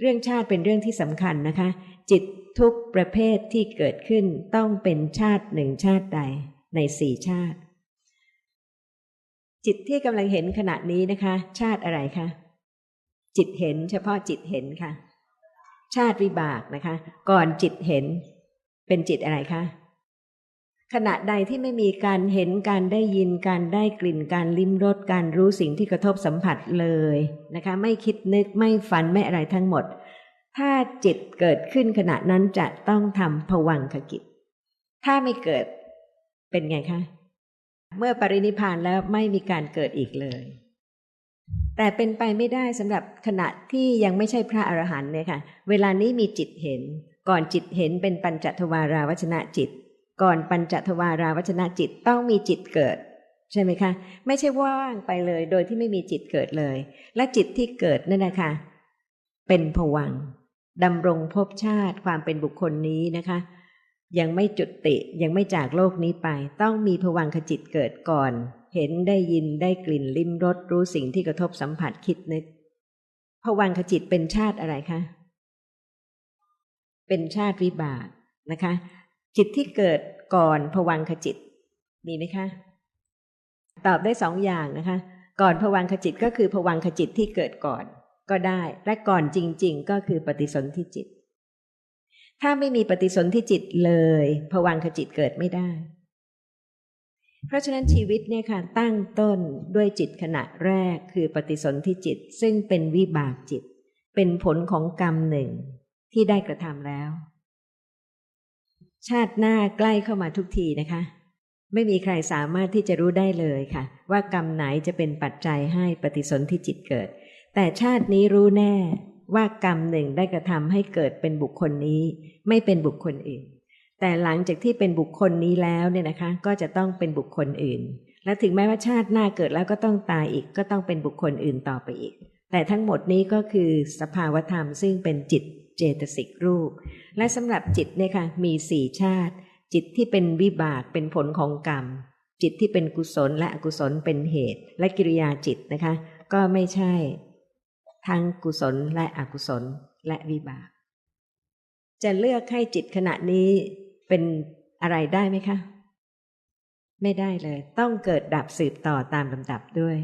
เรื่องชาติเป็นเรื่องที่สำคัญนะคะ จิตทุกประเภทที่เกิดขึ้นต้องเป็นชาติหนึ่งชาติใดในสี่ชาติ จิตที่กำลังเห็นขณะนี้นะคะ ชาติอะไรคะจิตเห็นเฉพาะจิตเห็นค่ะ ชาติวิบากนะคะ ก่อนจิตเห็น เป็นจิตอะไรคะ ขณะใดที่ไม่มีการเห็นการได้ยินการได้กลิ่นการลิ้มรสการรู้สิ่งที่กระทบสัมผัสเลยนะคะ ไม่คิดนึกไม่ฝันไม่อะไรทั้งหมด ถ้าจิตเกิดขึ้นขณะนั้นจะต้องทำผวังขกิจ ถ้าไม่เกิดเป็นไงคะ เมื่อปรินิพานแล้วไม่มีการเกิดอีกเลย แต่เป็นไปไม่ได้สำหรับขณะที่ยังไม่ใช่พระอรหันต์เนี่ยค่ะ เวลานี้มีจิตเห็น ก่อนจิตเห็นเป็นปัญจทวาราวชนะจิต ก่อนปัญจทวาราวัชนะจิตต้องมีจิตเกิด ใช่ไหมคะ ไม่ใช่ว่างไปเลย โดยที่ไม่มีจิตเกิดเลย และจิตที่เกิดนั่นนะคะ เป็นผวังดำรงภพชาติความเป็นบุคคลนี้นะคะ ยังไม่จุดติยังไม่จากโลกนี้ไป ต้องมีผวังขจิตเกิดก่อน เห็นได้ยินได้กลิ่นลิ้มรสรู้สิ่งที่กระทบสัมผัสคิดนึกผวังขจิตเป็นชาติอะไรคะเป็นชาติวิบากนะคะ จิตที่เกิดก่อนผวังขจิต มีไหมคะ ตอบได้สองอย่างนะคะ ก่อนผวังขจิตก็คือผวังขจิตที่เกิดก่อนก็ได้ และก่อนจริง ๆ ก็คือปฏิสนธิจิต ถ้าไม่มีปฏิสนธิจิตเลยผวังขจิตเกิดไม่ได้ เพราะฉะนั้นชีวิตเนี่ยค่ะตั้งต้นด้วยจิตขณะแรกคือปฏิสนธิจิต ซึ่งเป็นวิบากจิต เป็นผลของกรรมหนึ่งที่ได้กระทำแล้ว ชาติหน้าใกล้เข้ามาทุกทีนะคะ ไม่มีใครสามารถที่จะรู้ได้เลยค่ะ ว่ากรรมไหนจะเป็นปัจจัยให้ปฏิสนธิจิตเกิด แต่ชาตินี้รู้แน่ว่ากรรมหนึ่งได้กระทำให้เกิดเป็นบุคคลนี้ ไม่เป็นบุคคลอื่น แต่หลังจากที่เป็นบุคคลนี้แล้วเนี่ยนะคะ ก็จะต้องเป็นบุคคลอื่น และถึงแม้ว่าชาติหน้าเกิดแล้วก็ต้องตายอีก ก็ต้องเป็นบุคคลอื่นต่อไปอีก แต่ทั้งหมดนี้ก็คือสภาวธรรมซึ่งเป็นจิต เจตสิกรูป และสำหรับจิตเนี่ยค่ะมีสี่ชาติ จิตที่เป็นวิบากเป็นผลของกรรม จิตที่เป็นกุศลและอกุศลเป็นเหตุ และกิริยาจิตนะคะ ก็ไม่ใช่ ทั้งกุศลและอกุศลและวิบาก จะเลือกให้จิตขณะนี้เป็นอะไรได้ไหมคะ ไม่ได้เลย ต้องเกิดดับสืบต่อตามลำดับด้วย